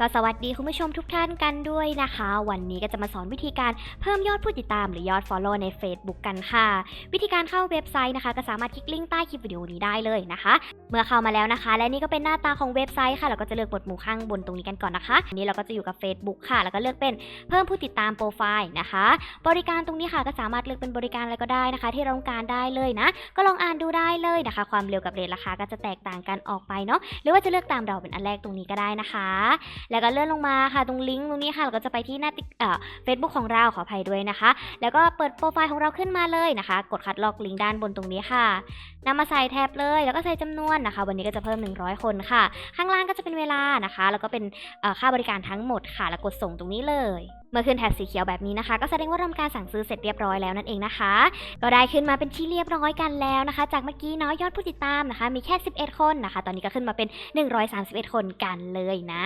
ก็สวัสดีคุณผู้ชมทุกท่านกันด้วยนะคะ วันนี้ก็จะมาสอนวิธีการเพิ่มยอดผู้ติดตามหรือยอด Follow ใน Facebook กันค่ะ วิธีการเข้าเว็บไซต์นะคะ ก็สามารถคลิกลิงก์ใต้คลิปวิดีโอนี้ได้เลยนะคะ เมื่อเข้ามาแล้วนะคะ และนี่ก็เป็นหน้าตาของเว็บไซต์ค่ะ เราก็จะเลือกบทหมู่ข้างบนตรงนี้กันก่อนนะคะนนี้เราก็จะอยู่กับ Facebook ค่ะ แล้วก็เลือกเป็นเพิ่มผู้ติดตามโปรไฟล์นะคะ บริการตรงนี้ค่ะก็สามารถเลือกเป็นบริการอะไรก็ได้นะคะ ที่เราต้องการได้เลยนะ ก็ลองอ่านดูได้เลยนะคะ ความเร็วกับเรทราคาก็จะแตกต่างกันออกไปเนาะหรือว่าจะเลือกตามเราเป็นอันแรกตรงนี้ก็ได้นะคะแล้วก็เลื่อนลงมาค่ะตรงลิงก์ตรงนี้ค่ะเราก็จะไปที่หน้าติ๊กเอ่อเฟซบุ๊กของเราขออภัยด้วยนะคะ แล้วก็เปิดโปรไฟล์ของเราขึ้นมาเลยนะคะ กดคัดลอกลิงก์ด้านบนตรงนี้ค่ะนำมาใส่แท็บเลย แล้วก็ใส่จำนวนนะคะ วันนี้ก็จะเพิ่ม 100 คนค่ะ ข้างล่างก็จะเป็นเวลานะคะ แล้วก็เป็นค่าบริการทั้งหมดค่ะ แล้วกดส่งตรงนี้เลยเมื่อขึ้นแท็บสีเขียวแบบนี้นะคะ ก็แสดงว่าทำการสั่งซื้อเสร็จเรียบร้อยแล้วนั่นเองนะคะ ก็ได้ขึ้นมาเป็นที่เรียบร้อยกันแล้วนะคะ จากเมื่อกี้เนาะยอดผู้ติดตามนะคะ มีแค่ 11 คนนะคะ ตอนนี้ก็ขึ้นมาเป็น 131 คนกันเลยนะ